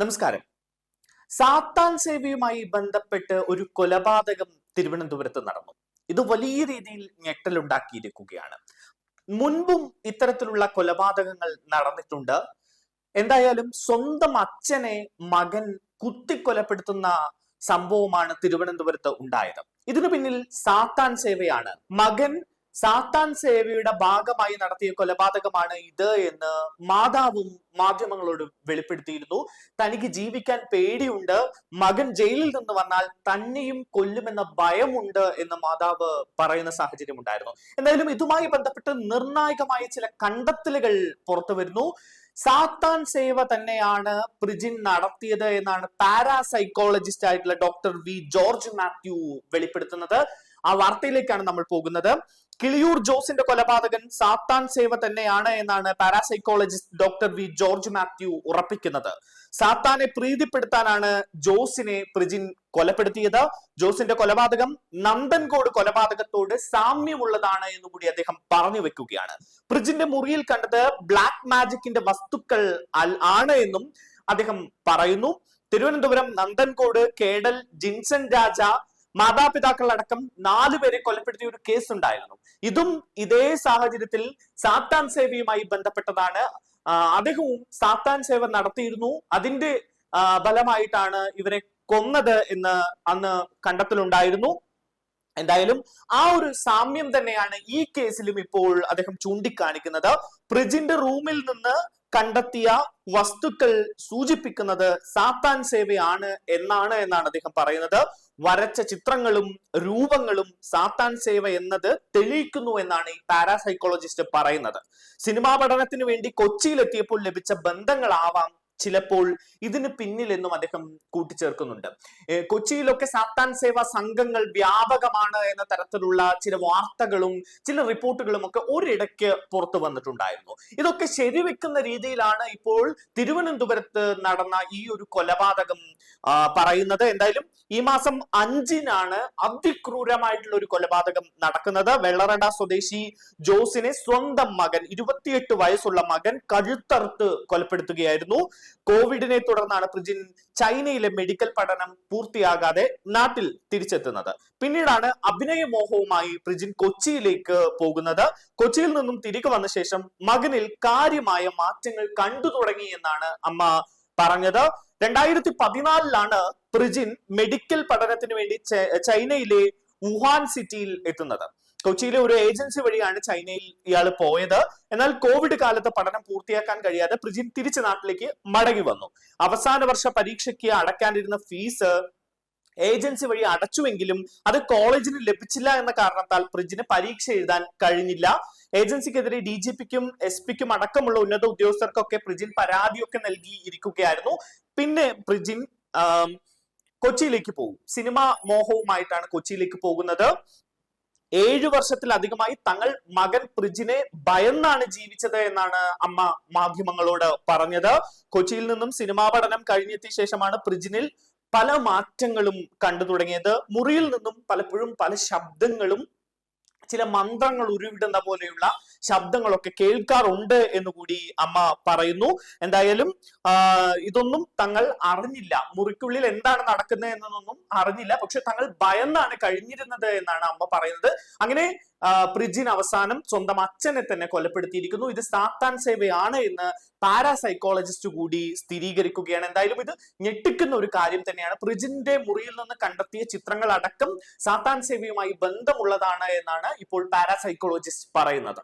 നമസ്കാരം. സാത്താൻ സേവയുമായി ബന്ധപ്പെട്ട് ഒരു കൊലപാതകം തിരുവനന്തപുരത്ത് നടന്നു. ഇത് വലിയ രീതിയിൽ ഞെട്ടലുണ്ടാക്കിയിരിക്കുകയാണ്. മുൻപും ഇത്തരത്തിലുള്ള കൊലപാതകങ്ങൾ നടന്നിട്ടുണ്ട്. എന്തായാലും സ്വന്തം അച്ഛനെ മകൻ കുത്തിക്കൊലപ്പെടുത്തുന്ന സംഭവമാണ് തിരുവനന്തപുരത്ത് ഉണ്ടായത്. ഇതിനു പിന്നിൽ സാത്താൻ സേവയാണ് മകൻ സാത്താൻ സേവയുടെ ഭാഗമായി നടത്തിയ കൊലപാതകമാണ് ഇത് എന്ന് മാതാവും മാധ്യമങ്ങളോട് വെളിപ്പെടുത്തിയിരുന്നു. തനിക്ക് ജീവിക്കാൻ പേടിയുണ്ട്. മകൻ ജയിലിൽ നിന്ന് വന്നാൽ തന്നെയും കൊല്ലുമെന്ന ഭയമുണ്ട് എന്ന് മാതാവ് പറയുന്ന സാഹചര്യം ഉണ്ടായിരുന്നു. എന്തായാലും ഇതുമായി ബന്ധപ്പെട്ട് നിർണായകമായ ചില കണ്ടെത്തലുകൾ പുറത്തു വരുന്നു. സാത്താൻ സേവ തന്നെയാണ് പ്രിജിൻ നടത്തിയത് എന്നാണ് പാരാസൈക്കോളജിസ്റ്റ് ആയിട്ടുള്ള ഡോക്ടർ വി ജോർജ് മാത്യു വെളിപ്പെടുത്തുന്നത്. ആ വാർത്തയിലേക്കാണ് നമ്മൾ പോകുന്നത്. കിളിയൂർ ജോസിന്റെ കൊലപാതകൻ സാത്താൻ സേവ തന്നെയാണ് എന്നാണ് parapsychologist doctor V George Mathew ഉറപ്പിക്കുന്നത്. സാത്താനെ പ്രീതിപ്പെടുത്താനാണ് ജോസിനെ പ്രിജിൻ കൊലപ്പെടുത്തിയത്. ജോസിന്റെ കൊലപാതകം നന്ദൻകോട് കൊലപാതകത്തോട് സാമ്യമുള്ളതാണ് എന്ന് കൂടി അദ്ദേഹം പറഞ്ഞു വെക്കുകയാണ്. പ്രിജിന്റെ മുറിയിൽ കണ്ടത് ബ്ലാക്ക് മാജിക്കിന്റെ വസ്തുക്കൾ ആണ് എന്നും അദ്ദേഹം പറയുന്നു. തിരുവനന്തപുരം നന്ദൻകോട് കേടൽ ജിൻസൺ രാജ മാതാപിതാക്കൾ അടക്കം നാലുപേരെ കൊലപ്പെടുത്തിയ ഒരു കേസ് ഉണ്ടായിരുന്നു. ഇതും ഇതേ സാഹചര്യത്തിൽ സാത്താൻ സേവയുമായി ബന്ധപ്പെട്ടതാണ്. അദ്ദേഹവും സാത്താൻ സേവ നടത്തിയിരുന്നു. അതിന്റെ ബലമായിട്ടാണ് ഇവരെ കൊന്നത് എന്ന് അന്ന് കണ്ടെത്തലുണ്ടായിരുന്നു. എന്തായാലും ആ ഒരു സാമ്യം തന്നെയാണ് ഈ കേസിലും ഇപ്പോൾ അദ്ദേഹം ചൂണ്ടിക്കാണിക്കുന്നത്. പ്രിജിന്റെ റൂമിൽ നിന്ന് കണ്ടെത്തിയ വസ്തുക്കൾ സൂചിപ്പിക്കുന്നത് സാത്താൻ സേവയാണ് എന്നാണ് എന്നാണ് അദ്ദേഹം പറയുന്നത്. വരച്ച ചിത്രങ്ങളും രൂപങ്ങളും സാത്താൻ സേവ എന്നത് തെളിയിക്കുന്നു എന്നാണ് ഈ പാരാസൈക്കോളജിസ്റ്റ് പറയുന്നത്. സിനിമാ പഠനത്തിന് വേണ്ടി കൊച്ചിയിലെത്തിയപ്പോൾ ലഭിച്ച ബന്ധങ്ങളാവാം ചിലപ്പോൾ ഇതിന് പിന്നിലെന്നും അദ്ദേഹം കൂട്ടിച്ചേർക്കുന്നുണ്ട്. കൊച്ചിയിലൊക്കെ സാത്താൻ സേവ സംഘങ്ങൾ വ്യാപകമാണ് എന്ന തരത്തിലുള്ള ചില വാർത്തകളും ചില റിപ്പോർട്ടുകളും ഒക്കെ ഒരിടയ്ക്ക് പുറത്തു വന്നിട്ടുണ്ടായിരുന്നു. ഇതൊക്കെ ശരിവെക്കുന്ന രീതിയിലാണ് ഇപ്പോൾ തിരുവനന്തപുരത്ത് നടന്ന ഈ ഒരു കൊലപാതകം പറയുന്നത്. എന്തായാലും ഈ മാസം അഞ്ചിനാണ് അതിക്രൂരമായിട്ടുള്ള ഒരു കൊലപാതകം നടക്കുന്നത്. വെള്ളറട സ്വദേശി ജോസിനെ സ്വന്തം മകൻ ഇരുപത്തിയെട്ട് വയസ്സുള്ള മകൻ കഴുത്തറുത്ത് കൊലപ്പെടുത്തുകയായിരുന്നു. കോവിഡിനെ തുടർന്നാണ് പ്രിജിൻ ചൈനയിലെ മെഡിക്കൽ പഠനം പൂർത്തിയാകാതെ നാട്ടിൽ തിരിച്ചെത്തുന്നത്. പിന്നീടാണ് അഭിനയ മോഹവുമായി പ്രിജിൻ കൊച്ചിയിലേക്ക് പോകുന്നത്. കൊച്ചിയിൽ നിന്നും തിരികെ വന്ന ശേഷം മകനിൽ കാര്യമായ മാറ്റങ്ങൾ കണ്ടു തുടങ്ങി എന്നാണ് അമ്മ പറഞ്ഞത്. രണ്ടായിരത്തി പതിനാലിലാണ് പ്രിജിൻ മെഡിക്കൽ പഠനത്തിന് വേണ്ടി ചൈനയിലെ വുഹാൻ സിറ്റിയിൽ എത്തുന്നത്. കൊച്ചിയിലെ ഒരു ഏജൻസി വഴിയാണ് ചൈനയിൽ ഇയാൾ പോയത്. എന്നാൽ കോവിഡ് കാലത്ത് പഠനം പൂർത്തിയാക്കാൻ കഴിയാതെ പ്രിജിൻ തിരിച്ച് നാട്ടിലേക്ക് മടങ്ങി വന്നു. അവസാന വർഷ പരീക്ഷയ്ക്ക് അടയ്ക്കാനിരുന്ന ഫീസ് ഏജൻസി വഴി അടച്ചുവെങ്കിലും അത് കോളേജിന് ലഭിച്ചില്ല എന്ന കാരണത്താൽ പ്രിജിന് പരീക്ഷ എഴുതാൻ കഴിഞ്ഞില്ല. ഏജൻസിക്കെതിരെ ഡി ജി പിക്കും എസ് പിക്കും അടക്കമുള്ള ഉന്നത ഉദ്യോഗസ്ഥർക്കൊക്കെ പ്രിജിൻ പരാതിയൊക്കെ നൽകിയിരിക്കുകയായിരുന്നു. പിന്നെ പ്രിജിൻ കൊച്ചിയിലേക്ക് പോകും. സിനിമ മോഹവുമായിട്ടാണ് കൊച്ചിയിലേക്ക് പോകുന്നത്. ഏഴു വർഷത്തിലധികമായി തങ്ങൾ മകൻ പ്രിജിനെ ഭയന്നാണ് ജീവിച്ചത് എന്നാണ് അമ്മ മാധ്യമങ്ങളോട് പറഞ്ഞത്. കൊച്ചിയിൽ നിന്നും സിനിമാ പഠനം കഴിഞ്ഞെത്തിയ ശേഷമാണ് പ്രിജിനിൽ പല മാറ്റങ്ങളും കണ്ടു തുടങ്ങിയത്. മുറിയിൽ നിന്നും പലപ്പോഴും പല ശബ്ദങ്ങളും ചില മന്ത്രങ്ങൾ ഉരുവിടുന്ന പോലെയുള്ള ശബ്ദങ്ങളൊക്കെ കേൾക്കാറുണ്ട് എന്ന് കൂടി അമ്മ പറയുന്നു. എന്തായാലും ഇതൊന്നും തങ്ങൾ അറിഞ്ഞില്ല. മുറിക്കുള്ളിൽ എന്താണ് നടക്കുന്നത് എന്നതൊന്നും അറിഞ്ഞില്ല. പക്ഷെ തങ്ങൾ ഭയന്നാണ് കഴിഞ്ഞിരുന്നത് എന്നാണ് അമ്മ പറയുന്നത്. അങ്ങനെ പ്രിജിൻ അവസാനം സ്വന്തം അച്ഛനെ തന്നെ കൊലപ്പെടുത്തിയിരിക്കുന്നു. ഇത് സാത്താൻ സേവയാണ് എന്ന് പാരാസൈക്കോളജിസ്റ്റ് കൂടി സ്ഥിരീകരിക്കുകയാണ്. എന്തായാലും ഇത് ഞെട്ടിക്കുന്ന ഒരു കാര്യം തന്നെയാണ്. പ്രിജിന്റെ മുറിയിൽ നിന്ന് കണ്ടെത്തിയ ചിത്രങ്ങൾ അടക്കം സാത്താൻ സേവയുമായി ബന്ധമുള്ളതാണ് എന്നാണ് ഇപ്പോൾ പാരാസൈക്കോളജിസ്റ്റ് പറയുന്നത്.